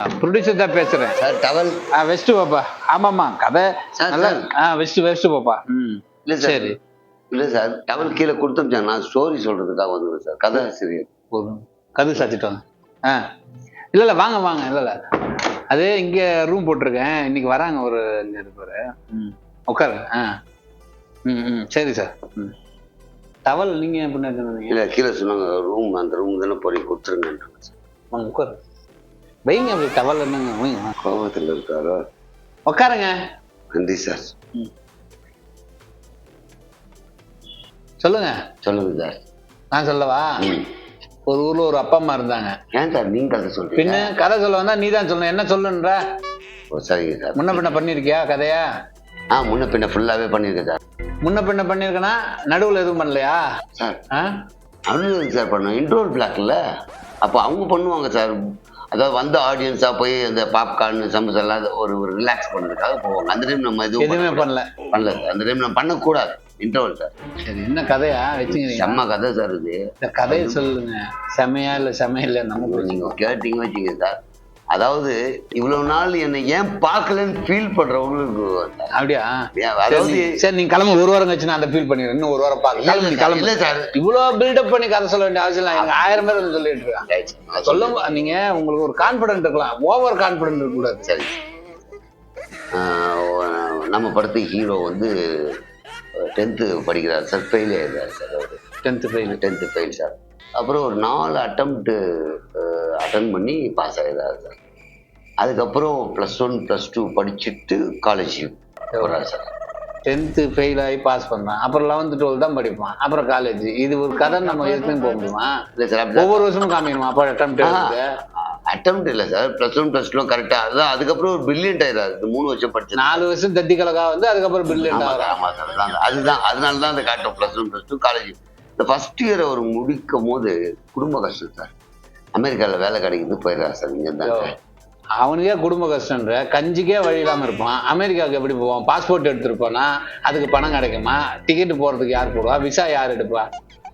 Producer தான் பேசுறேன். Sir towel ஆ west பாப்பா. ஆமாம்மா கதை சார், நல்லா சார். ஆ வெஸ்ட் வெஸ்ட் பாப்பா. ம். இல்ல சார். சரி. இல்ல சார் டவல் கீழே கொடுத்துருச்சாங்க நான் ஸ்டோரி சொல்றதுக்காக வந்துருக்கேன் சார். கதை ஆசிரியர் போதும். கது சாத்திட்டு வாங்க. ஆ. இல்லை இல்லை வாங்க வாங்க. இல்லை இல்லை. அது இங்கே ரூம் போட்டிருக்கேன். இன்னைக்கு வராங்க ஒரு அஞ்சு பேர் ம். உட்காருங்க ஆ. ம் ம். சரி சார். ம். டவல் நீங்கள் எப்படி இல்ல கீழே சொன்னாங்க ரூம் அந்த ரூம் தானே போய் சார். வாங்க உட்காரு. வைங்க அப்படி டவல் என்னங்க வைங்க. கோபத்தில் இருக்காரோ? உட்காருங்க நன்றி சார். சொல்லுங்க. சொல்லுங்க சார். நான் சொல்லவா. ஒரு ஊர்ல ஒரு அப்பா அம்மா இருந்தாங்க. ஏன் சார்? நீங்க கதை சொல்றீங்க? பின்ன கதை சொல்ல வந்தா நீ தான் சொல்லணும். என்ன சொல்லுன்ற? ஓ, சரிங்க சார். முன்ன பின்ன பண்ணிருக்கியா கதையா? ஆ முன்ன பின்ன ஃபுல்லாவே பண்ணியிருக்கேன் சார். முன்ன பின்ன பண்ணிருக்கனா? நடுவுல எதுவும் பண்ணலையா? சார். ஆ? அனுபவம் சார் பண்ணோம் இன்ட்ரோல் பிளாக்ல அப்போ அவங்க பண்ணுவாங்க சார். அதாவது வந்த ஆடியன்ஸாக போய் அந்த பாப்கார்ன் சமோசா எல்லாம் ஒரு ஒரு ரிலாக்ஸ் பண்ணுறதுக்காக போவாங்க. அந்த டைம் நம்ம எதுவும் எதுவுமே பண்ண- பண்ணல. பண்ணல. அந்த டைம் நம்ம பண்ணக்கூடாது. இன்டர்வல் சார் சரி என்ன கதையா? வச்சுக்கிறீங்க. செம்ம கதை சார் இது. இந்த கதையை சொல்லுங்க. செமையா இல்ல செமையா இல்ல நம்ம நீங்க கேட்டீங்க வச்சுங்க சார் அதாவது இவ்வளவு நாள் என்னை ஏன் பார்க்கலன்னு ஃபீல் பண்றவங்களுக்கு. அப்படியா? அதாவது நீ- சரி நீங்க கிளம்ப. ஒரு வாரம் கழிச்சு நான் அந்த ஃபீல் பண்ணிடுறேன். இன்னும் ஒரு வாரம் பாக்க கிளம்பு நீ இல்ல கிளம்பு. சார். இவ்வளவு பில்டப் பண்ணி கதை சொல்ல வேண்டிய அவசியம் இல்லை. ஆயிரம் பேர் வந்து சொல்லிட்டு இருக்காங்க. சொல்லுங்க நீங்க உங்களுக்கு ஒரு கான்பிடன்ட் இருக்கலாம். ஓவர் கான்பிடன்ட் இருக்க கூடாது சரி நம்ம படத்து ஹீரோ வந்து டென்த்து படிக்கிறார். சார் ஃபெயில் ஆயிடுறாரு சார். அவர் tenth fail tenth fail sir. அப்புறம் ஒரு நாலு அட்டம்ப்ட்டு அட்டன் பண்ணி பாஸ் ஆகிடுறாரு சார். அதுக்கப்புறம் ப்ளஸ் ஒன் ப்ளஸ் டூ படிச்சுட்டு காலேஜ் போகிறார் சார் டென்த்து ஃபெயில் ஆகி பாஸ் பண்ணான் அப்புறம் லெவன்த்து டுவெல் தான் படிப்பான். அப்புறம் காலேஜ் இது ஒரு கதை நம்ம எதுக்கும் போக முடியுமா? இல்லை சார் ஒவ்வொரு வருஷமும் காமிக்கணுமா? அப்போ அட்டம் அட்டம்ப்ட் இல்லை sir plus one plus two கரெக்டாக அதுதான் அதுக்கப்புறம் ஒரு பில்லியன்ட் ஆயிடுறாரு. இந்த மூணு வருஷம் படிச்சு. நாலு வருஷம் தத்தி கலக்கா வந்து அதுக்கப்புறம் பில்லு ஆமா சார் அதான் அதுதான் அதனால தான் அந்த காட்டும். Plus one plus two college இந்த ஃபர்ஸ்ட் இயர் அவர் முடிக்கும் போது குடும்ப கஷ்டம் சார் அமெரிக்காவில் வேலை கிடைக்குது போயிடுறாரு சார் இங்கே தான் அவனுக்கே குடும்ப கஷ்டன்ற கஞ்சிக்கே வழி இல்லாம இருப்பான். அமெரிக்காவுக்கு எப்படி போவான்? பாஸ்போர்ட் எடுத்திருப்பானா அதுக்கு பணம் கிடைக்குமா? டிக்கெட் போறதுக்கு யார் போடுவா? விசா யார் எடுப்பா?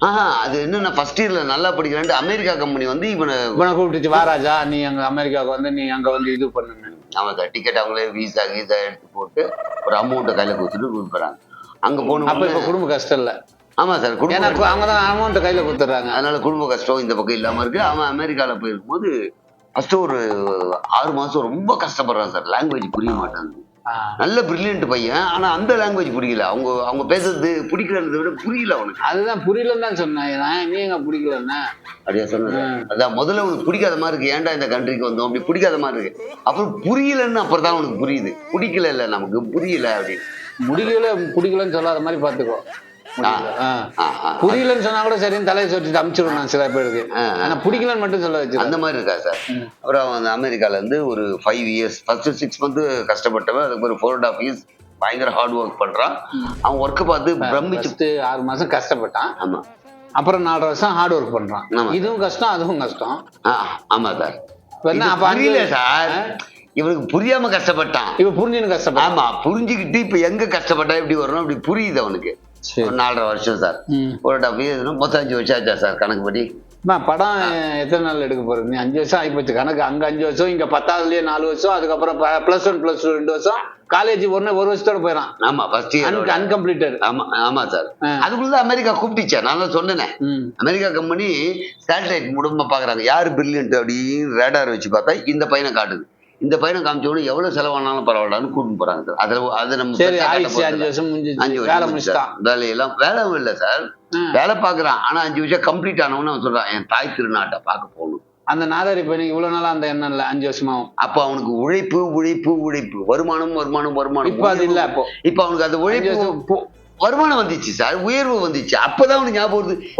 ஆஹா அது என்னன்னா ஃபர்ஸ்ட் இயர்ல நல்லா படிக்கிறான்ட்டு அமெரிக்கா கம்பெனி வந்து இவனை இவனை கூப்பிட்டுச்சு வா ராஜா நீ அங்க அமெரிக்காவுக்கு வந்து நீ அங்க வந்து இது பண்ணுங்க சார் டிக்கெட் அவங்களே வீசா கீசா எடுத்து போட்டு ஒரு அமௌண்ட்டை கையில கொடுத்துட்டு கொடுக்குறாங்க அங்க அப்ப இப்ப குடும்ப கஷ்டம் இல்ல. ஆமா சார் ஏன்னா குடும்ப அவங்க தான் அமௌண்ட் கையில கொடுத்துட்றாங்க. அதனால குடும்ப கஷ்டம் இந்த பக்கம் இல்லாம இருக்கு. அவன் அமெரிக்கால போயிருக்கும்போது ஃபர்ஸ்ட் ஒரு ஆறு மாசம் ரொம்ப கஷ்டப்படுறான் சார் லாங்குவேஜ் புரிய மாட்டாங்க நல்ல பிரில்லியன்ட் பையன். ஆனா அந்த லாங்குவேஜ் புரியல. அவங்க அவங்க பேசுறது பிடிக்கிறத விட புரியல அவனுக்கு. அதுதான் புரியலன்னு தான் சொன்னேன். நீ எங்க பிடிக்கலன்னா. அப்படியா சொன்னது அதான் முதல்ல உனக்கு பிடிக்காத மாதிரி இருக்கு. ஏன்டா இந்த கண்ட்ரிக்கு வந்தோம்? அப்படி பிடிக்காத மாதிரி இருக்கு. அப்புறம் புரியலன்னு அப்புறம் தான் உனக்கு புரியுது. பிடிக்கல இல்ல நமக்கு புரியல அப்படின்னு. முடிக்கல பிடிக்கலன்னு சொல்லாத மாதிரி ஆ. புரியலன்னு சொன்னா கூட சரின்னு தலையை சொட்டிட்டு அமுச்சிடுவேன் நான் சில பேருக்கு. ஆனா பிடிக்கலன்னு மட்டும் சொல்ல வச்சிருக்கேன் அந்த மாதிரி இருக்கா சார்? அப்புறம் அவன் அந்த அமெரிக்கால இருந்து ஒரு five years first six month கஷ்டப்பட்டவன் அதுக்கு ஒரு ஃபோர் அண்ட் ஹாஃப் இயர்ஸ் பயங்கர ஹார்ட் ஒர்க் பண்றான். அவன் ஒர்க்கை பார்த்து பிரமிச்சு ஆறு மாசம் கஷ்டப்பட்டான். ஆமா. அப்புறம் நாலரை வருஷம் ஹார்ட் ஒர்க் பண்றான். இதுவும் கஷ்டம் அதுவும் கஷ்டம். ஆமா சார். புரியல சார். இவனுக்கு புரியாம கஷ்டப்பட்டான். இப்ப புரிஞ்சுன்னு கஷ்டப்பட்டான். ஆமா புரிஞ்சுக்கிட்டு இப்ப எங்க கஷ்டப்பட்டா எப்படி வரணும் அப்படி புரியுது அவனுக்கு. ஒரு நாலரை வருஷம் சார். ஒரு டபுள் மொத்தம் அஞ்சு வருஷம் ஆச்சா சார் கணக்கு படி? படம் எத்தனை நாள் எடுக்க போறது? நீ அஞ்சு வருஷம் ஆகிப்போச்சு. கணக்கு அங்க அஞ்சு வருஷம் இங்க பத்தாவதுலயே நாலு வருஷம் அதுக்கப்புறம் பிளஸ் ஒன் பிளஸ் டூ ரெண்டு வருஷம். காலேஜ் ஒன்னு ஒரு வருஷத்தோட போயிடான் ஆமா ஃபர்ஸ்ட் இயர் அன்கம்ப்ளீட்டட் ஆமா ஆமா சார். அதுக்குள்ள அமெரிக்கா கூப்பிட்டுச்சா. நான் தான் சொன்னேனே. அமெரிக்கா கம்பெனி சேட்டலைட் மூலமா பாக்குறாங்க. யாரு பிரில்லியன்ட் அப்படின்னு ரேடார் வச்சு பார்த்தா இந்த பையனை காட்டுது. இந்த பையனை காமிச்ச உடனே எவ்வளவு செலவானாலும் பரவாயில்லன்னு கூட்டிட்டு போறாங்க சார். அதுல அது நம்ம. அஞ்சு வருஷம் அஞ்சு வருஷம் வேலையெல்லாம் வேலை இல்ல சார். வேலை பாக்குறான் ஆனா அஞ்சு வருஷம் கம்ப்ளீட் ஆனவன்னு அவன் சொல்றான் என் தாய் திருநாட்டை பார்க்க போகணும். அந்த நாதாரி பையனுக்கு இவ்வளவு நாளா அந்த எண்ணம் இல்ல அஞ்சு வருஷமாவும்? அப்ப அவனுக்கு உழைப்பு உழைப்பு உழைப்பு. வருமானம் வருமானம் வருமானம். இப்ப அது இல்ல அப்போ. இப்ப அவனுக்கு அந்த உழைப்பு வருஷம். வருமானம் வந்துச்சு சார் உயர்வு வந்துச்சு. அப்பதான் அவனுக்கு ஞாபகம் வருது.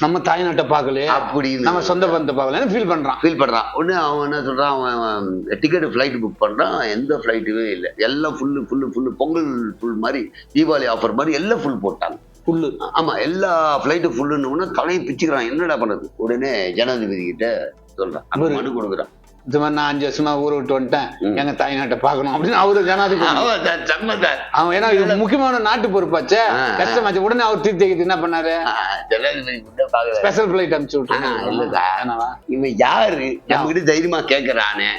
நம்ம தாய்நாட்டை பார்க்கலையே. அப்படின்னு. நம்ம சொந்த பந்தத்தை பார்க்கலன்னு ஃபீல் பண்றான்? ஃபீல் பண்றான். ஒண்ணு அவன் என்ன சொல்றான்? அவன் டிக்கெட் ஃப்ளைட் புக் பண்றான். எந்த ஃப்ளைட்டுமே இல்லை. எல்லாம் full full full Pongal full மாதிரி தீபாவளி ஆஃபர் மாதிரி எல்லாம் ஃபுல் போட்டாங்க. புல்லு ஆமா எல்லா ஃப்ளைட்டும் ஃபுல்லுன்னு உடனே தலையை பிச்சுக்கிறான். என்னடா பண்றது உடனே ஜனாதிபதி கிட்ட அவரு- மனு கொடுக்குறான். மாதிரி நான் அஞ்சு வருஷமா ஊரை விட்டு வந்துட்டேன். எங்க தாய்நாட்டை பார்க்கணும் அப்படின்னு அவரு ஜனாதிபதி. அவன் ஏன்னா இது முக்கியமான நாட்டு பொறுப்பாச்சே. கஷ்டமாச்சு. உடனே அவர் தீர்த்து என்ன பண்ணாரு? ஸ்பெஷல் பிளைட் அனுப்பிச்சு. விட்டுருக்காங்க இவன் யாரு? நம்ம கிட்ட தைரியமா கேக்குறானே.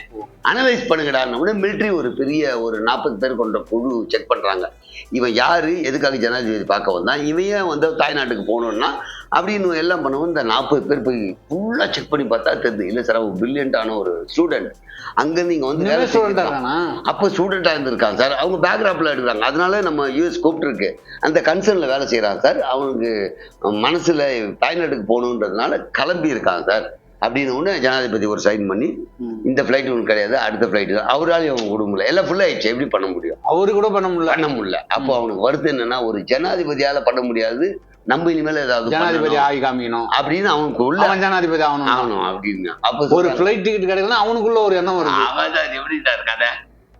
அனலைஸ் பண்ணுங்கடான்னு உடனே மிலிட்டரி ஒரு பெரிய ஒரு நாற்பது பேர் கொண்ட குழு செக் பண்றாங்க. இவன் யாரு? எதுக்காக ஜனாதிபதி பார்க்க வந்தான்? இவன் வந்து தாய்நாட்டுக்கு போகணும்னா அப்படின்னு எல்லாம் பண்ணவும் இந்த நாற்பது பேர் போய் ஃபுல்லா செக் பண்ணி பார்த்தா தெரியுது இல்ல சார் அவன் பிரில்லியண்டான ஒரு ஸ்டூடெண்ட் அங்கிருந்து இங்க வந்து வேலை ஸ்டூடெண்டா செஞ்சிருக்கான். இருக்கானா அப்போ ஸ்டூடெண்டா இருந்திருக்கான் சார் அவங்க பேக்ராப்ல எடுக்கிறாங்க அதனால நம்ம யூஎஸ் கூப்பிட்டுருக்கு. அந்த கன்சர்ன்ல வேலை செய்யறான் சார் அவனுக்கு மனசுல தாய்நாட்டுக்கு போகணுன்றதுனால கிளம்பி இருக்கான் சார் அப்படின்னு ஒன்று ஜனாதிபதி ஒரு சைன் பண்ணி. இந்த ஃப்ளைட் ஒன்று கிடையாது அடுத்த ஃப்ளைட் அவராலையும் அவன் விட முடியல. எல்லாம் ஃபுல்லாக ஆயிடுச்சு. எப்படி பண்ண முடியும்? அவரு கூட பண்ண முடியல. பண்ண முடியல. அப்போ அவனுக்கு வருத்தம் என்னன்னா ஒரு ஜனாதிபதியால பண்ண முடியாது. நம்ம இனிமேல் ஏதாவது ஜனாதிபதி ஆகி காமிக்கணும். அப்படின்னு அவனுக்கு உள்ள அவன் ஜனாதிபதி ஆகணும் ஆகணும் அப்படின்னு. அப்போ ஒரு சொல்றாங்க, பிளைட் டிக்கெட் கிடைக்கலன்னா அவனுக்குள்ள ஒரு எண்ணம் வருது. அவன் சார் எப்படி சார் கதை?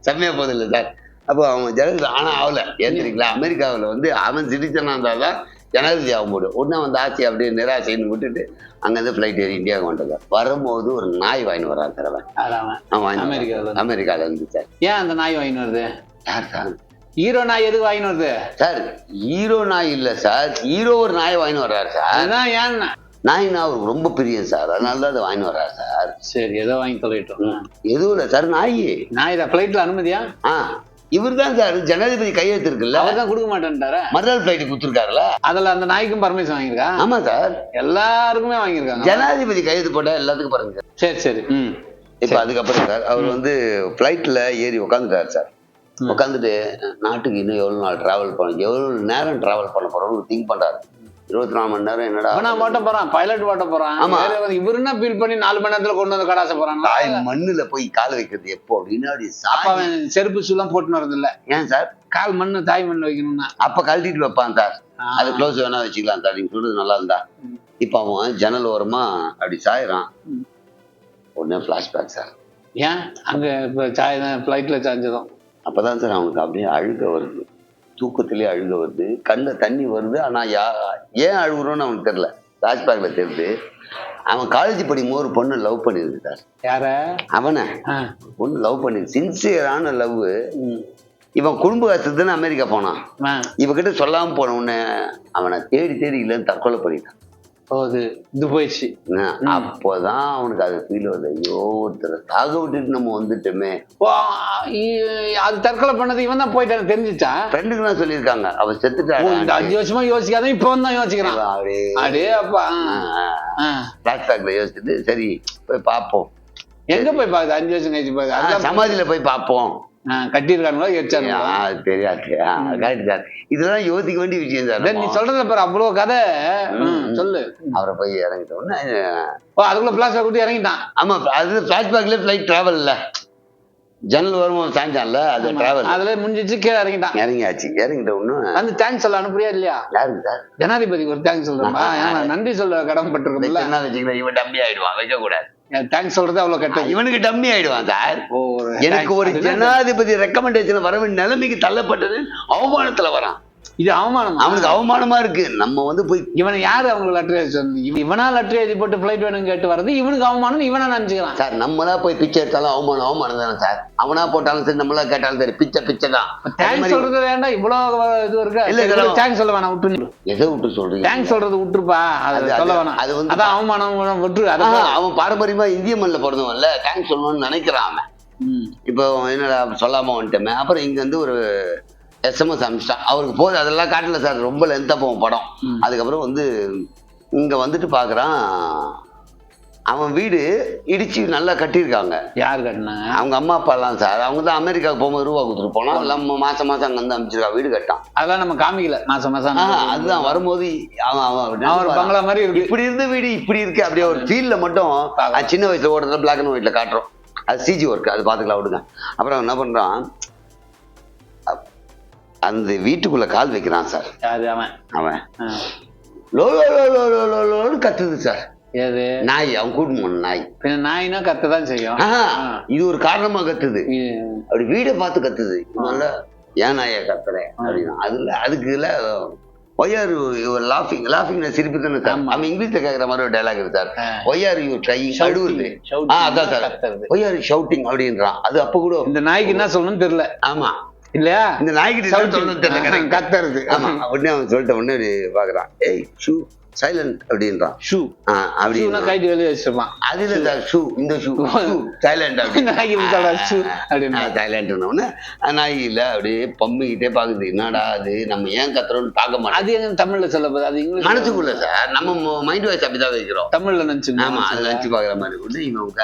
செம்மையா போகுது இல்லை சார்? அப்போ அவன் ஜனாதிபதி ஆனா ஆகல. ஏன் தெரியுங்களா? அமெரிக்காவில் வந்து அவன் சிட்டிசனாக இருந்தால் தான் ஜனாதிபதி ஆக முடியும் உடனே வந்து ஆட்சி அப்படியே நிராசைன்னு விட்டுட்டு அங்கேருந்து ஃப்ளைட் ஏறி இந்தியாவுக்கு வந்துட்டார் வரும்போது ஒரு நாய் வாங்கிட்டு வரான் சார் அவன்? அதான். அமெரிக்காவில் அமெரிக்கால இருந்து சார். ஏன் அந்த நாய் வாங்கின்னு வருது? யார் சார்? ஹீரோ நாய் எதுக்கு வாங்கின்னு வருது? சார் ஹீரோ நாய் இல்லை சார். ஹீரோ ஒரு நாய் வாங்கிட்டு வர்றாரு சார். அதுதான் ஏன்? நாய்னா அவருக்கு ரொம்ப பிரியம் சார். அதனால தான் அதை வாங்கிட்டு வர்றாரு சார். சரி ஏதோ வாங்கி தொலைட்டோம் எதுவும் இல்லை சார் நாய். நாய் இதை ஃப்ளைட்ல அனுமதியா? ஆ. இவர் தான் சார் ஜனாதிபதி கையெழுத்து இருக்குல்ல அவர் தான் கொடுக்க மாட்டேன்ட்டாரு? மறுநாள் ஃப்ளைட்டு கொடுத்துருக்காருல்ல? அதுல அந்த நாய்க்கும் பர்மிஷன் வாங்கியிருக்கா? ஆமா சார். எல்லாருக்குமே வாங்கியிருக்காங்க. ஜனாதிபதி கையெழுத்து போட்டா எல்லாத்துக்கும் பாருங்க சார். சரி சரி. ம். இப்ப அதுக்கப்புறம் சார் அவர் வந்து ஃப்ளைட்ல ஏறி உட்காந்துட்டார் சார். உட்காந்துட்டு நாட்டுக்கு இன்னும் எவ்வளவு நாள் டிராவல் பண்ண எவ்வளவு நேரம் டிராவல் பண்ண போறோம்னு திங்க் பண்றாரு. இருபத்தி நாலு மணி நேரம் என்னடா நான் ஓட்ட போறான் பைலட் ஓட்ட போறான். ஆமா. இவரு என்ன ஃபீல் பண்ணி நாலு மணி நேரத்துல கொண்டு வந்து கடாச போறான்? தாய் மண்ணுல போய் கால் வைக்கிறது எப்போ? அப்படின்னு செருப்பு ஷூலாம் போட்டுன்னு வரது இல்ல ஏன் சார்? கால் மண்ணு தாய் மண் வைக்கணும்னா. அப்ப கழட்டிட்டு வைப்பான் சார். அது க்ளோஸ் வேணா வச்சுக்கலாம் சார். நீங்க சொல்றது நல்லா இருந்தா. இப்ப அவன் ஜன்னல் ஓரமா அப்படி சாயிறான். உடனே ஃபிளாஷ்பேக் சார். ஏன்? அங்க இப்ப சாய் ஃபிளைட்ல சாஞ்சதும். அப்பதான் சார் அவனுக்கு அப்படியே அழுக வருது. தூக்கத்திலே அழுக வருது கண்ணுல தண்ணி வருது. ஆனா யா ஏன் அழுகுறோன்னு அவனுக்கு தெரியல. ஃபிளாஷ்பேக்ல தெரியுது. அவன் காலேஜ் படிக்கும்போது ஒரு பொண்ணு லவ் பண்ணிருக்கு சார். யார? அவனை. பொண்ணு லவ் பண்ணிருக்கு சின்சியரான லவ். இவன் குடும்ப கஷ்டத்துன்னு அமெரிக்கா போனான். இவகிட்ட சொல்லாம போன உடனே அவனை தேடி தேடி இல்லைன்னு தற்கொலை பண்ணிட்டான். ஓ இது போயிடுச்சு. அப்போதான் அவனுக்கு அது ஃபீல் வருது. ஐயோ ஒருத்தரை தாக விட்டுட்டு நம்ம வந்துட்டோமே. அது தற்கொலை பண்ணது இவன் தான் போயிட்டான் தெரிஞ்சிச்சா? ஃப்ரெண்டுக்கு தான் சொல்லியிருக்காங்க. அவ ஓ, இந்த அஞ்சு வருஷமா யோசிக்காத இப்ப தான் யோசிக்கிறான். அப்படியே. அடே அப்பா. ஃபிளாஷ்பேக்ல யோசிச்சுட்டு சரி போய் பார்ப்போம். எங்க போய் பாக்குது அஞ்சு வருஷம் கழிச்சு அதான் சமாதியில போய் பார்ப்போம். ஆ, எரிச்சானுங்களா? அது தெரியாது. correct சார் இதெல்லாம் யோசிக்க வேண்டிய விஷயம் சார். நீ. சொல்றத பாரு அவ்வளவு கதை. சொல்லு. அவரை போய் இறங்கிட்ட உடனே ஓ அதுக்குள்ள பிளாஸ்டர் கூட்டி இறங்கிட்டான். ஆமா அது ஃபிளாஷ்பேக்ல ஃபிளைட் டிராவல் இல்ல. ஜன்னல் வரும்போது சாஞ்சான்ல அது டிராவல் அதுல முடிஞ்சிச்சு கீழே இறங்கிட்டான். இறங்கியாச்சு. இறங்கிட்ட ஒண்ணு வந்து தேங்க்ஸ் சொல்ல அனுப்புறியா இல்லையா? யாருக்கு சார் ஜனாதிபதிக்கு ஒரு தேங்க்ஸ் நான் நன்றி சொல்ல கடமைப்பட்டிருக்கோம்ல. என்ன வச்சுக்கலாம் இவன் டம்மி ஆயிடுவான் வைக்க கூடாது தேங்க்ஸ் சொல்றது அவ்வளவு கெட்டது இவனுக்கு டம்மி ஆயிடுவான் சார். எனக்கு ஒரு. ஜனாதிபதி ரெக்கமெண்டேஷன் வர வேண்டிய நிலைமைக்கு தள்ளப்பட்டது அவமானத்துல வரான். இது அவமானம்? அவனுக்கு அவமானமா இருக்கு. நம்ம வந்து போய் இவனை யாரு அவங்க லெட்டர் எழுதி இவன் லெட்டர் எழுதி போட்டு ஃபிளைட் வேணும் கேட்டு வர்றது இவனுக்கு அவமானம் இவனா நினைச்சுக்கிறான். சார் நம்மளா போய் பிச்சை எடுத்தாலும் அவமானம் அவமானம் தானே சார். அவனா போட்டாலும் சரி நம்மளா கேட்டாலும் சரி பிச்சை பிச்சை தான். தேங்க்ஸ் சொல்றது வேண்டாம். இவ்வளவு இது இருக்கு? இல்ல, தேங்க்ஸ் சொல்ல வேணாம் விட்டு எதை விட்டு சொல்றீங்க? தேங்க்ஸ் சொல்றது விட்டுருப்பா. அது- சொல்ல வேணாம். அது வந்து- அதான் அவமானம் விட்டுரு. அதான் அவன் பாரம்பரியமா இந்திய மண்ணில் பிறந்தவன்ல தேங்க்ஸ் சொல்லணும்னு நினைக்கிறான் அவன். இப்போ என்னடா சொல்லாம வந்துட்டோமே. அப்புறம் இங்க வந்து ஒரு எஸ்எம்எஸ் அனுப்பிச்சிட்டான் அவருக்கு போது அதெல்லாம் காட்டல சார். ரொம்ப லென்த்தா போகும் படம். அதுக்கப்புறம் வந்து இங்க வந்துட்டு பாக்குறான் அவன் வீடு இடிச்சு நல்லா கட்டியிருக்காங்க. யாரு கட்டினாங்க? அவங்க அம்மா அப்பா எல்லாம் சார். அவங்க தான் அமெரிக்காவுக்கு போகும்போது ரூபா கொடுத்துட்டு போனோம் எல்லாம் மாசம் மாசம் அங்க வந்து அமைச்சிருக்கா வீடு கட்டான் அதெல்லாம் நம்ம காமிக்கல. மாசம் மாசம் ஆஹ், அதுதான். வரும்போது அவன் அவன் பங்களா மாதிரி இருக்கு. இப்படி இருந்த வீடு இப்படி இருக்கு. அப்படியே ஒரு ஃபீல்ட்ல மட்டும் சின்ன வயசுல ஓடுறத பிளாக் அண்ட் ஒயிட்ல காட்டுறோம். அது சிஜி ஒர்க் அது பாத்துக்கலாம் விடுங்க. அப்புறம் என்ன பண்றான்? அப்- அந்த வீட்டுக்குள்ள கால் வைக்கிறான் சார். அவன். அவன். ஆ. லோ லோ லோ லோ லோ லோ லோன்னு கத்துது சார். நாய் அவன் கூட்டு போன நாய். பின்ன நாயினா கத்ததான் செய்யும். இது ஒரு காரணமா கத்துது. அப்படி வீடை பார்த்து கத்துது. இதனால ஏன் நாயை கத்துறேன் அப்படின்னா அதுல அதுக்குல ஒய்ஆர் யுவர் லாஃபிங் லாஃபிங் சிரிப்பு தானே. அவன் இங்கிலீஷ்ல கேட்குற மாதிரி ஒரு டைலாக் இருக்கு சார். ஆ. ஒய்ஆர் யூ ட்ரை அழுவுது Shouting, ஆ அதான் சார். கத்துறது. ஒய்ஆர் ஷவுட்டிங் அப்படின்றான். அது அப்ப கூட இந்த நாய்க்கு என்ன சொல்லணும்னு தெரியல. ஆமா. இல்லையா? இந்த நாய்கிட்ட. கத்துறது ஆமா உடனே அவன் சொல்லிட்ட உடனே பாக்குறான். ஏய் ஷூ சைலண்ட் அப்படின்றான். ஷூ. ஆ அப்படி. ஷூனா கைட்டு வெளியே வச்சிருப்பான். அது இல்ல ஷூ இந்த ஷூ சைலண்ட் விட்டாடா ஷூ அப்படின்னு. சைலண்ட் உடனே நாய் இல்ல அப்படியே பம்மிக்கிட்டே பாக்குது. என்னடா அது? நம்ம ஏன் கத்துறோம்னு பார்க்க மாட்டோம். அது எங்க தமிழ்ல சொல்ல போகுது. அது இங்கிலீஷ் மனசுக்குள்ள சார் நம்ம மைண்ட் வாய்ஸ் அப்படிதான் வைக்கிறோம். தமிழ்ல நினைச்சுங்க ஆமா அது நினைச்சு பாக்குற மாதிரி உடனே இவன்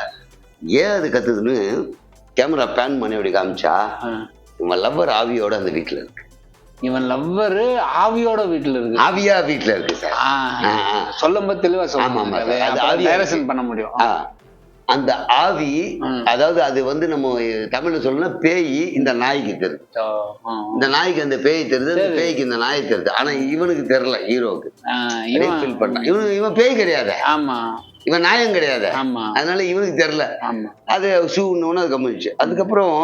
ஏன் அது கத்துதுன்னு? கேமரா பேன் பண்ணி அப்படி காமிச்சா இவன் லவ்வர் ஆவியோட அந்த வீட்டுல இருக்கு. இவன் லவ்வர் ஆவியோட வீட்டுல இருக்கு. ஆவியா வீட்டுல இருக்கு சார். சொல்லும் போது தெளிவா ஆமா, ஆமா. அது சொல்லுங்க ஆவியா டைரக்ஷன் பண்ண முடியும். அந்த ஆவி. அதாவது அது வந்து நம்ம தமிழ்ல சொல்லணும்னா பேய் இந்த நாய்க்கு தெரியுது. இந்த நாய்க்கு அந்த பேய் தெரியுது அந்த. பேய்க்கு இந்த நாய் தெரியுது. ஆனா இவனுக்கு தெரியல இவன் ஃபீல் பண்ணான் இவன் இவன் பேய் கிடையாது. ஆமா. இவன் நாயம் கிடையாது. ஆமா. அதனால இவனுக்கு தெரியல. ஆமா. அது ஷூன்னு அது கவனிச்சு அதுக்கப்புறம்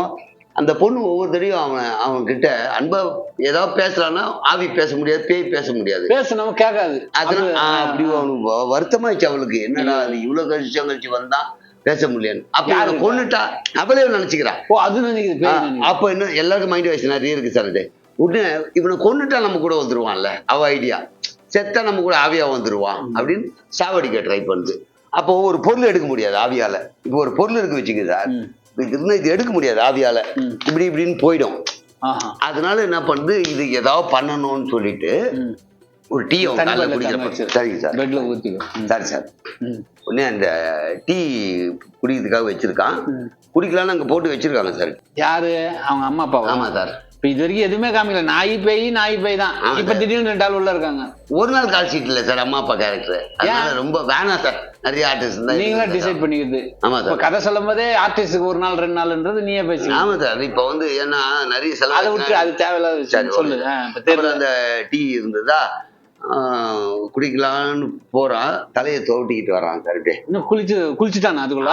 அந்த பொண்ணு ஒவ்வொரு தடையும் அவன் அவன் கிட்ட அன்பா ஏதாவது பேசலான்னா ஆவி பேச முடியாது பேய் பேச முடியாது. பேச நம்ம கேட்காது. அதனால அது- அப்படி அவனுக்கு வருத்தமாயிடுச்சு அவளுக்கு. என்னடா அது இவ்வளவு கழிச்சு கழிச்சு வந்தா பேச முடியாது அப்ப இவனை கொன்னுட்டா அவளே நினைச்சுக்கிறா. ஓ அது நினைக்குது. அப்ப என்ன எல்லாருக்கும் மைண்ட் வாய்ஸ் நிறைய இருக்கு சார் அது உடனே இவனை கொன்னுட்டா நம்ம கூட வந்துருவான்ல அவ ஐடியா செத்தா நம்ம கூட ஆவியா வந்துருவான் அப்படின்னு சாவடிக்க ட்ரை பண்ணுது. அப்போ ஒரு பொருள் எடுக்க முடியாது ஆவியால. இப்போ ஒரு பொருள் இருக்கு வச்சுக்க சார் ம். இது எடுக்க முடியாது ஆவியால. இப்படி இப்படின்னு போயிடும். அதனால என்ன பண்ணுது இது ஏதாவது பண்ணணும்னு சொல்லிட்டு. ஒரு டீ அவன் தண்ணி காலைல பல்ல குடிக்கிற தண்ணி பழக்கம். வச்சிரு. சரிங்க சார் பெட்ல. சரி சார். உடனே அந்த டீ குடிக்கிறதுக்காக வச்சிருக்கான் ம். குடிக்கலாம்னு அங்க போட்டு வச்சிருக்காங்க சார் யாரு அவங்க அம்மா அப்பாவா ஆமா சார் இப்ப இது வரைக்கும் எதுவுமே காமிக்கல. நாய் பேய் நாய் பேய் தான். இப்ப. திடீர்னு ரெண்டு ஆள் உள்ள இருக்காங்க. ஒரு நாள் கால் ஷீட் இல்ல சார் அம்மா அப்பா கேரக்டர் அதனால ரொம்ப வேணாம் சார். நிறைய ஆர்டிஸ்ட் தான் நீங்களா டிசைட். பண்ணிக்கிறது. ஆமா சார். கதை சொல்லும் போதே ஆர்டிஸ்டுக்கு ஒரு நாள் ரெண்டு நாள்ன்றது நீயே பேசி ஆமா சார் இப்ப வந்து ஏன்னா நிறைய அதை விட்டு செலவு அது தேவையில்லாத சொல்லு அந்த டீ இருந்ததா? ஆஹ், குடிக்கலாம்னு போறான் தலையை தோட்டிக்கிட்டு வரான் சார் அப்படியே இன்னும் குளிச்சு குளிச்சுட்டானா அதுக்குள்ள?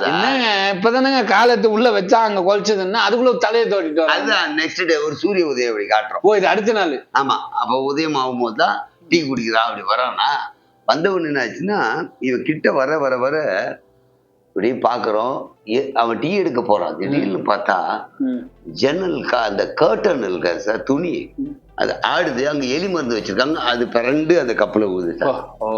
சார். என்னங்க இப்பதானங்க காலத்து உள்ள வச்சா அங்க குளிச்சதுன்னா அதுக்குள்ள தலையை தோட்டிட்டு வராங்க அதுதான் நெக்ஸ்ட் டே ஒரு சூரிய உதயம் அப்படி காட்டுறோம். ஓ இது அடுத்த நாள். ஆமா அப்ப உதயம் ஆகும்போது தான் டீ குடிக்கிறான் அப்படி வரானா வந்தவன் என்னாச்சுன்னா இவன் கிட்ட வர வர வர இப்படியே பாக்குறோம். அவன் டீ எடுக்க போறான். திடீர்னு பார்த்தா. ஜன்னல் அந்த கர்டன் இருக்க சார் துணி. அது ஆடுது அங்க எலி மருந்து வச்சிருக்காங்க அது பிறண்டு அந்த கப்பல ஊதுது. ஓ.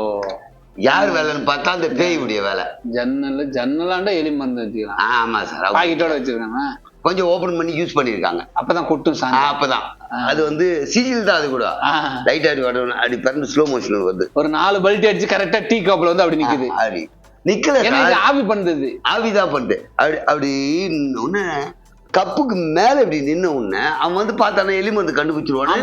யார் வேலைன்னு பார்த்தா அந்த பேயுடைய வேலை. ஜன்னல் ஜன்னலாண்ட எலி மருந்து வச்சுக்கலாம் ஆமா சார் பாக்கெட்டோட வச்சிருக்காங்க கொஞ்சம் ஓபன் பண்ணி யூஸ் பண்ணிருக்காங்க அப்பதான் கொட்டும் சாங்க அப்பதான். அது வந்து சீரியல் தான் அது கூட. லைட் ஆடி வரணும் அப்படி பிறந்து ஸ்லோ மோஷன் வருது. ஒரு நாலு பல்ட்டி அடிச்சு கரெக்டா டீ கப்ல வந்து அப்படி நிக்குது. அப்படி. நிக்கல ஆவி பண்ணுது ஆவிதான் பண்ணிட்டு அப்படி அப்படி உடனே கப்புக்கு மேல இப்படி நின்ன உடனே அவன் வந்து பார்த்தானே எலி மருந்து கண்டுபிடிச்சிருவானே.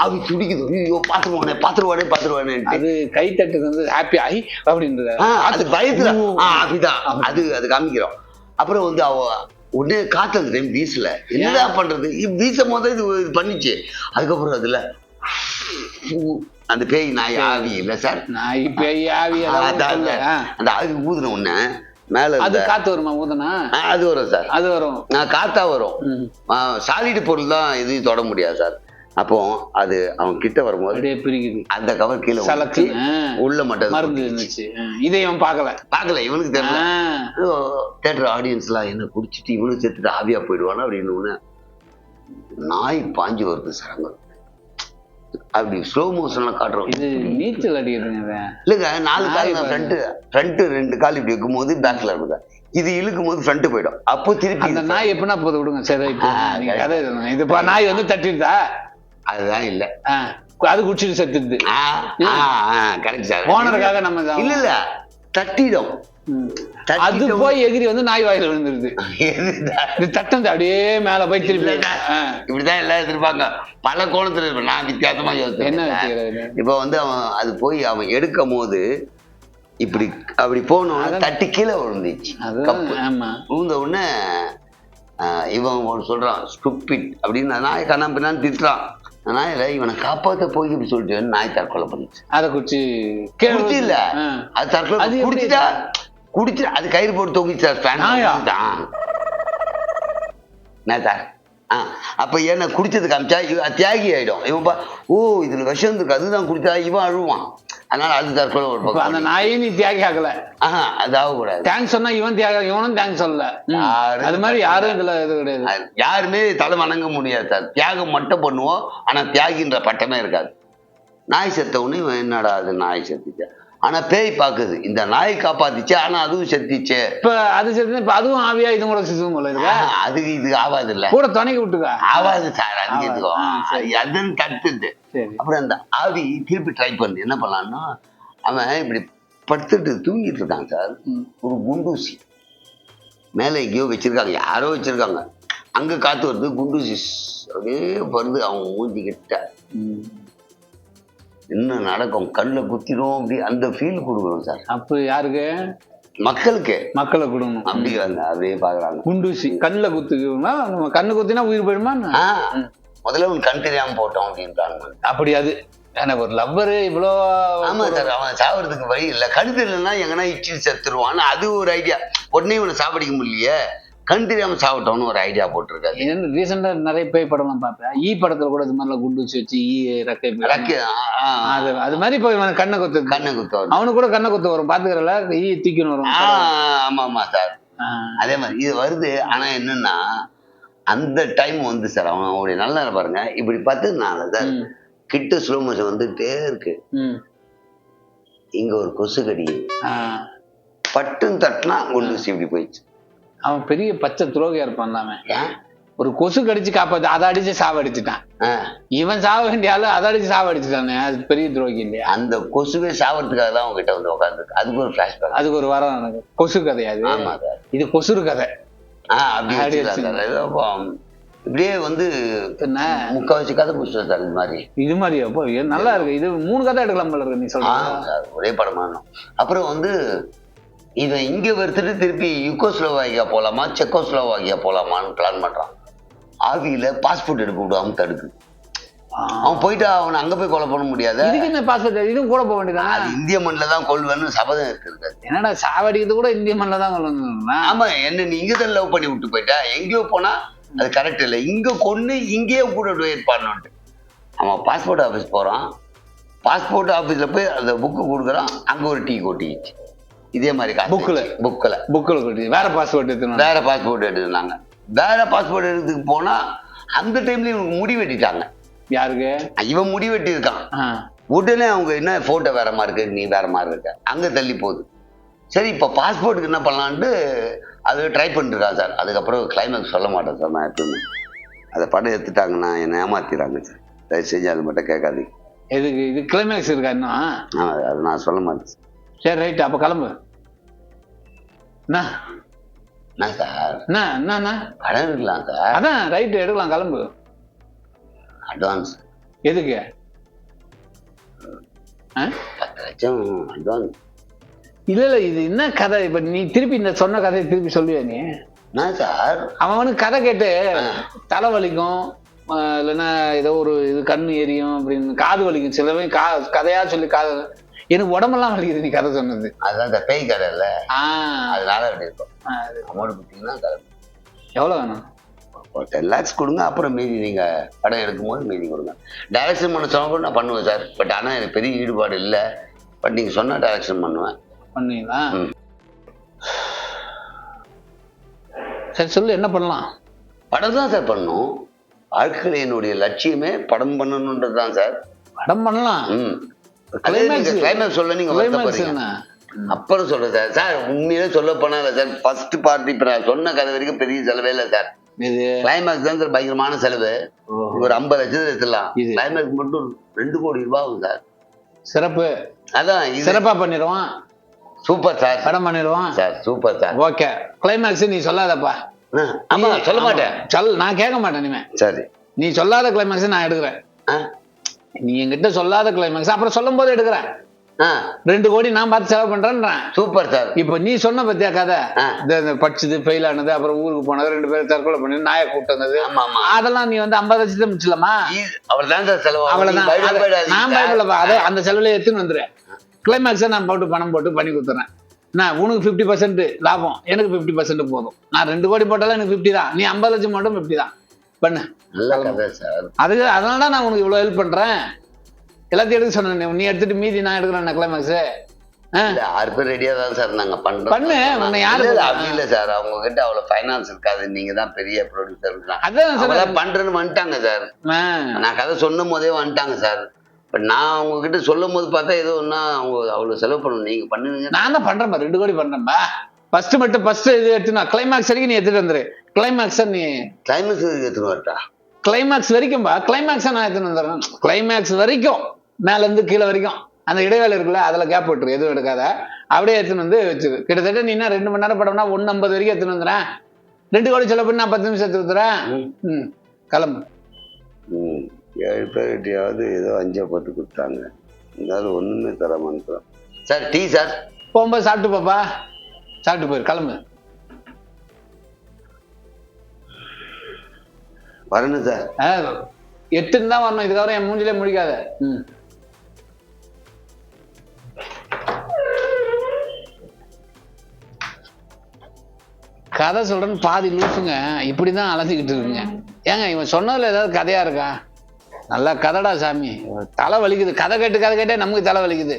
ஆவி துடிக்குது. ஐயோ பாத்துருவானே பாத்துருவானே பாத்துருவானே அது கை தட்டுக்கு வந்து ஹாப்பி ஆகி அப்படின்றது அது பயத்துல. அப்படிதான் அது அது காமிக்கிறோம். அப்புறம் வந்து அவ உடனே காத்து அந்த டைம் வீசல. என்னடா பண்றது? வீசும் போது இது இது பண்ணிச்சு. அதுக்கப்புறம் அதுல அந்த பேய் நாய் ஆவி இல்ல சார்? நாய் பேய் ஆவி. அந்த ஆவி ஊதுன உடனே மேல அது காத்து வருமா ஊதனா? அது வரும் சார். அது வரும். நான் காத்தா வரும். சாலிடு பொருள் தான் எதையும் தொட முடியாது சார். அப்போ அது அவன் கிட்ட வரும்போது பிரிக்குது. அந்த கவர் கீழே சலக்கு உள்ள மட்டும் மருந்து இருந்துச்சு. இதை அவன் பார்க்கல. பார்க்கல இவனுக்கு தெரியல. தேட்டர் ஆடியன்ஸ்லாம் என்ன குடிச்சிட்டு இவனும் செத்துட்டு ஆவியா போயிடுவானா அப்படின்னு நாய் பாஞ்சு வருது சார் அங்க. அப்படி ஸ்லோ மோஷன்ல காட்டுறோம் இது நீச்சல் அடிக்கிறதுங்க. இல்லைங்க நாலு கால் நாய் நான் பாருங்க. ஃப்ரண்ட் ஃப்ரண்ட் ரெண்டு கால் இப்படி வைக்கும் போது பேக்ல இருக்குங்க இது இழுக்கும் போது ஃப்ரண்ட் போயிடும் அப்போ திருப்பி அந்த நாய் எப்படின்னா போது விடுங்க சரி. கதை. இது நாய் வந்து தட்டிடுதா அதுதான் இல்ல. அது குடிச்சிட்டு செத்துடுது கரெக்ட் சார் ஓனருக்காக நம்ம இல்ல இல்ல தட்டிடும். அது. போய் எகிரி வந்து நாய் வாயில விழுந்துருது. தட்டந்து அப்படியே மேல போய் திருப்பி. இப்படிதான் எல்லாம் எதிர்பார்க்க. பல கோணத்துல இருப்பேன். நான் வித்தியாசமா யோசிச்சேன் இப்ப வந்து அவன் அது போய் அவன் எடுக்கும் போது இப்படி அப்படி போனோம். தட்டி கீழே விழுந்துச்சு. விழுந்த உடனே ஆஹ், இவன் ஒன்று சொல்றான் ஸ்டூப்பிட் அப்படின்னு நாய் கண்ணா பின்னான்னு திட்டுறான். நாயில இவனை காப்பாத்த போய் இப்படி சொல்லிட்டு நாய் தற்கொலை பண்ணிச்சு. அத குடிச்சு குடிச்சு இல்ல. அது தற்கொலை? குடிச்சுட்டா குடிச்சு அது கயிறு போட்டு தொங்கிச்சு சார் நாயா? என்ன சார் ஆ அப்ப என்ன குடிச்சது காமிச்சா தியாகி ஆயிடும். இவன் பா ஓ இதுல விஷம் இருக்கு அதுதான் குடிச்சா இவன் அழுவான். அதனால அது தற்கொலை ஒரு இப்ப அந்த பக்கம். நாயை நீ தியாகி ஆகல. ஆஹா அது ஆகக்கூடாது. தேங்க்ஸ் சொன்னா இவன் தியாக இவனும் தேங்க்ஸ் சொல்லல. அது மாதிரி யாரும் இதுல இது கிடையாது. யாருமே தலை வணங்க முடியாது சார். தியாகம் மட்டும் பண்ணுவோம் ஆனா தியாகின்ற பட்டமே இருக்காது. நாய் செத்த உடனே இவன் என்னடா அது நாய் செத்துச்சு? ஆனா பேய் பாக்குது இந்த நாய் காப்பாத்திச்சு ஆனா அதுவும் செத்துச்சு. இப்ப அது சரி இப்ப அதுவும் ஆவியா இதுவும் கூட சிசுவும் போல இருக்கா அதுக்கு இது ஆகாது இல்ல கூட துணைக்கு விட்டுக்கா ஆகாது சார். அது அதுன்னு தடுத்துது. சரி. அப்புறம் அந்த ஆவி திருப்பி ட்ரை பண்ணு என்ன பண்ணலான்னா அவன் இப்படி படுத்துட்டு தூங்கிட்டு இருக்கான் சார். ஒரு குண்டூசி. மேலே எங்கேயோ வச்சிருக்காங்க. யாரோ வச்சிருக்காங்க. அங்க காத்து வருது குண்டூசி அப்படியே வருது. அவன் மூஞ்சி கிட்ட ம். என்ன நடக்கும்? கண்ணில் குத்திடும் அப்படி அந்த ஃபீல் கொடுக்கணும் சார். அப்ப யாருக்கு? மக்களுக்கு. மக்களை கொடுக்கணும். அப்படி வந்து அப்படியே பாக்குறாங்க குண்டூசி கண்ணுல குத்துக்குன்னா நம்ம கண்ணு குத்தினா உயிர் போயிடுமா? ஆ முதல்ல அவன் கண் தெரியாம போட்டோம் அப்படின்றாங்க. அப்படி அது எனக்கு ஒரு லவ்வரு இவ்வளோ ஆமா சார் அவன் சாவறதுக்கு வழி இல்லை. கழுத்து இல்லைன்னா எங்கன்னா இச்சு செத்துருவான்னு அது ஒரு ஐடியா உடனே இவனை சாப்பிடிக்க முடியலையே. கண் தெரியாம சாப்பிட்டோம்னு ஒரு ஐடியா போட்டிருக்காரு. என்ன ரீசெண்டா நிறைய பேய் படம்லாம் பார்ப்பேன். ஈ படத்துல கூட இது மாதிரிலாம் குண்டூசி வச்சு ஈ ரெக்கை ரக்கு அது அது மாதிரி இப்போ இவன் கண்ணை குத்து கண்ணை குத்தம் அவனுக்கு கூட கண்ணை குத்து வரும். பாத்துக்கிறல ஈ தூக்கின்னு வரும். ஆமா ஆமா சார். அதே மாதிரி இது வருது. ஆனா என்னன்னா அந்த டைம் வந்து சார் அவன் அவனுடைய நல்லா பாருங்க. இப்படி பார்த்ததுனால சார் ம், கிட்ட ஸ்லோ மோஷன் வந்துட்டே இருக்கு. இங்க ஒரு கொசு கடி. பட்டுன்னு தட்டினா குண்டூசி இப்படி போயிடுச்சு. அவன் பெரிய பச்சை துரோகியா இருப்பான் அவன். ஒரு கொசு கடிச்சு காப்பாத்து அதை அடிச்சு சாவடிச்சுட்டான். இவன் சாவ வேண்டிய ஆளு அதை அடிச்சு சாவடிச்சுட்டானே அது பெரிய துரோகி இல்லையா? அந்த கொசுவே சாவறதுக்காக தான் உங்ககிட்ட வந்து உட்காந்துருக்கு அதுக்கு ஒரு ஃபிளாஷ்பேக் அதுக்கு ஒரு வாரம் எனக்கு கொசு கதை அது. ஆமா சார் இது கொசுறு கதை. ஆ அப்படி அப்படி வச்சுக்கலாம் சார். ஏதோ அப்போ இப்படியே வந்து என்ன? முக்கால்வாசி கதை பிடிச்சோம் சார் இது மாதிரி. இது மாதிரி அப்போ இது நல்லா இருக்கு. இது மூணு கதை எடுக்கலாம் போல இருக்கு நீ சொல்ற. ஒரே படமானோம் அப்புறம் வந்து இவன் இங்க வருத்துட்டு திருப்பி யுகோஸ்லோவாக்கியா போலாமா செக்கோஸ்லோவாக்கியா போலாமான்னு பிளான் பண்றான். ஆவியில பாஸ்போர்ட் எடுக்க விடாம தடுக்கு. அவன் போயிட்டு அவனை அங்க போய் கொலை பண்ண முடியாது? இதுக்கு என்ன பாஸ்போர்ட் இதுவும் கூட போக வேண்டியதானே அது இந்திய மண்ணில் தான் கொள்வேன்னு சபதம் இருக்குது. என்னடா சாவடிக்கிறது கூட இந்திய மண்ணில் தான் கொள்ளணும்னா ஆமா என்ன நீ இங்க தான் லவ் பண்ணி விட்டு போயிட்ட? எங்கேயோ போனா அது கரெக்ட் இல்லை. இங்க கொண்டு இங்கேயே கூட வெயிட் பண்ணணுன்ட்டு அவன் பாஸ்போர்ட் ஆஃபீஸ் போறான். பாஸ்போர்ட் ஆஃபீஸ்ல போய் அந்த புக்கு கொடுக்குறான். அங்க ஒரு டீ கொட்டிச்சு இதே மாதிரி Bookல? புக்கில் புக்கில் கொட்டி வேற பாஸ்போர்ட் எடுத்துணும் வேற பாஸ்போர்ட் எடுத்துனாங்க வேற பாஸ்போர்ட் எடுத்துக்கு போனா அந்த டைம்ல இவனுக்கு முடி வெட்டிட்டாங்க. யாருக்கு? இவன் முடி வெட்டி இருக்கான். உடனே அவங்க என்ன போட்டோ வேற மாதிரி இருக்கு நீ வேற மாதிரி இருக்க. அங்க தள்ளி போகுது. சரி இப்போ பாஸ்போர்ட்டுக்கு என்ன பண்ணலான்ட்டு அது ட்ரை பண்ணிருக்கான் சார். அதுக்கப்புறம் கிளைமேக்ஸ் சொல்ல மாட்டேன் சார் நான் எப்பவுமே. அதை படம் எடுத்துட்டாங்கன்னா என்னை ஏமாத்திடுறாங்க சார். தயவு செஞ்சு அது மட்டும் கேட்காதீங்க. எதுக்கு? இது கிளைமேக்ஸ் இருக்கா இன்னும்? அது நான் சொல்ல மாட்டேன் சார். சரி ரைட் அப்ப கிளம்பு. என்ன? சார்? என்ன என்ன என்ன? படம் எடுக்கலாம் சார். அதான் ரைட் எடுக்கலாம் கிளம்பு. அட்வான்ஸ் எதுக்கு? பத்து லட்சம் அட்வான்ஸ் இல்ல இல்ல இது என்ன கதை? இப்ப நீ திருப்பி இந்த சொன்ன கதையை திருப்பி சொல்லுவியா நீ? என்ன சார்? அவனுக்கு கதை கேட்டு தலை வலிக்கும் இல்லைன்னா ஏதோ ஒரு இது கண்ணு எரியும் அப்படின்னு காது வலிக்கும். சிலவே கா கதையா சொல்லி காது எனக்கு உடம்பெல்லாம் வலிக்குது நீ கதை சொன்னது. அதுதான் இந்த பேய் கடை இல்ல. அதனால அப்படி இருக்கும். அமௌண்ட் கொடுத்தீங்கன்னா கதை. எவ்வளவு வேணும்? ஒரு டென் லேக்ஸ் கொடுங்க அப்புறம் மீதி நீங்க படம் எடுக்கும்போது மீதி கொடுங்க. டைரக்ஷன் பண்ண சொன்ன கூட நான் பண்ணுவேன் சார். பட் ஆனா எனக்கு பெரிய ஈடுபாடு இல்லை. பட் நீங்க சொன்னா டைரக்ஷன் பண்ணுவேன். பண்ணுவீங்களா. சரி சொல்லு என்ன பண்ணலாம்? படம் தான் சார் பண்ணணும் வாழ்க்கையில் என்னுடைய லட்சியமே படம் பண்ணணுன்றது தான் சார். படம் பண்ணலாம். கிளைமேக்ஸ் சொல்ல நீங்க வருத்தப்படுறீங்க. அப்புறம் சொல்றேன் சார். சார் உண்மையிலே சொல்ல போனா சார். ஃபர்ஸ்ட் பார்ட்டி இப்போ நான் சொன்ன கதை வரைக்கும் பெரிய செலவே இல்லை சார். கிளைமேக்ஸ் தான் சார் பயங்கரமான செலவு. ஒரு ஐம்பது லட்சம் எடுத்துடலாம். கிளைமேக்ஸ் மட்டும் ரெண்டு கோடி ரூபாய் ஆகும் சார். சிறப்பு. அதான் இது சிறப்பா பண்ணிடுவான். Super sir. படம் பண்ணிடுவான். Sir super sir. Okay. Climax நீ சொல்லாதப்பா. ஆமா சொல்ல. மாட்டேன். சொல் நான் கேட்க மாட்டேன் இனிமே. சரி. நீ சொல்லாத கிளைமேக்ஸ் நான் எடுக்கிறேன். ஆ, நீ என்கிட்ட சொல்லாத கிளைமேக்ஸ் அப்புறம் சொல்லும் போது எடுக்கிறேன் ரெண்டு கோடி நான் பார்த்து செலவு பண்றேன்றேன். Super sir. இப்ப நீ சொன்ன பத்தியா கதை. இந்த படிச்சது ஃபெயில் ஆனது அப்புறம் ஊருக்கு போனது ரெண்டு பேரும் தற்கொலை பண்ணி நாயை கூட்டு வந்தது. அதெல்லாம் நீ வந்து ஐம்பது லட்சத்தை முடிச்சலாமா அவ்வளவுதான் சார் செலவு. அவ்வளவுதான். நான் சார். பயப்படலப்பா. அதை அந்த செலவுல எடுத்துன்னு வந்துடுறேன் கிளைமேக்ஸை நான் போட்டு பணம் போட்டு பண்ணி கொடுத்துறேன். நான் உனக்கு ஃபிஃப்டி பர்சன்ட் லாபம். எனக்கு ஃபிஃப்டி பர்சன்ட் போதும். நான் ரெண்டு கோடி போட்டாலும் எனக்கு ஃபிஃப்டி தான். நீ ஐம்பது லட்சம் மட்டும் ஃபிஃப்டி தான். பண்ணு. நல்ல கதை சார். அதுக்கு அதனால தான் நான் உனக்கு இவ்வளவு ஹெல்ப் பண்றேன். எல்லாத்தையும் எடுக்க சொன்னேன் நீ எடுத்துட்டு மீதி நான் எடுக்கிறேன் கிளைமேக்ஸ் ஆறு பேர் ரெடியா தான் சார் நாங்க பண்றோம். பண்ணு, உன்னை யாரு? அப்படி இல்ல சார். அவங்க கிட்ட அவ்வளவு ஃபைனான்ஸ் இருக்காது. நீங்க தான் பெரிய ப்ரொடியூசர் அதான் சார் அவங்கள பண்றேன்னு வந்துட்டாங்க சார். நான் கதை சொன்னும் போதே வந்துட்டாங்க சார். பட் நான் அவங்க கிட்ட சொல்லும் போது பார்த்தா ஏதோ ஒன்னா அவங்க அவ்வளவு செலவு பண்ணணும். நீங்க பண்ணுவீங்க. நான் தான் ரெண்டு கோடி பண்றேன்பா ஃபர்ஸ்ட் மட்டும் ஃபர்ஸ்ட் இது எடுத்துனா கிளைமேக்ஸ் வரைக்கும் நீ எடுத்துட்டு வந்துரு. கிளைமேக்ஸ் நீ கிளைமேக்ஸ் எடுத்துன்னு வரட்டா? கிளைமேக்ஸ் வரைக்கும்பா. கிளைமேக்ஸை நான் எடுத்துன்னு வந்துடுறேன். கிளைமேக்ஸ் வரைக்கும். மேல இருந்து கீழே வரைக்கும். அந்த இடைவேளை இருக்குல்ல அதுல கேப் விட்டுரு. எதுவும் எடுக்காத. அப்படியே எடுத்துன்னு வந்து வச்சிரு. கிட்டத்தட்ட நீ என்ன ரெண்டு மணி நேரம் படம்னா ஒன்னு ஐம்பது வரைக்கும் எடுத்துன்னு வந்துடுறேன். ரெண்டு கோடி செலவு பண்ணி நான் பத்து நிமிஷம் எடுத்து வந்துடுறேன். ம். கிளம்பு. ம், ஏழு பேர்கிட்டயாவது ஏதோ அஞ்சா போட்டு கொடுத்தாங்க. இருந்தாலும் ஒண்ணுமே தர மாட்டோம் சார் டீ சார். போகும்போது சாப்பிட்டு பாப்பா. சாப்பிட்டு போயிரு. கிளம்பு. வரணும் சார் ஆ, எட்டுன்னு தான் வரணும். இதுக்கப்புறம் என் மூஞ்சிலே முடிக்காத. ம். கதை சொல்றேன்னு பாதி லூசுங்க. இப்படிதான் அலசிக்கிட்டு இருக்குங்க. ஏங்க இவன் சொன்னதுல ஏதாவது கதையா இருக்கா? நல்லா கதைடா சாமி. தலை வலிக்குது. கதை கேட்டு கதை கேட்டே நமக்கு தலை வலிக்குது.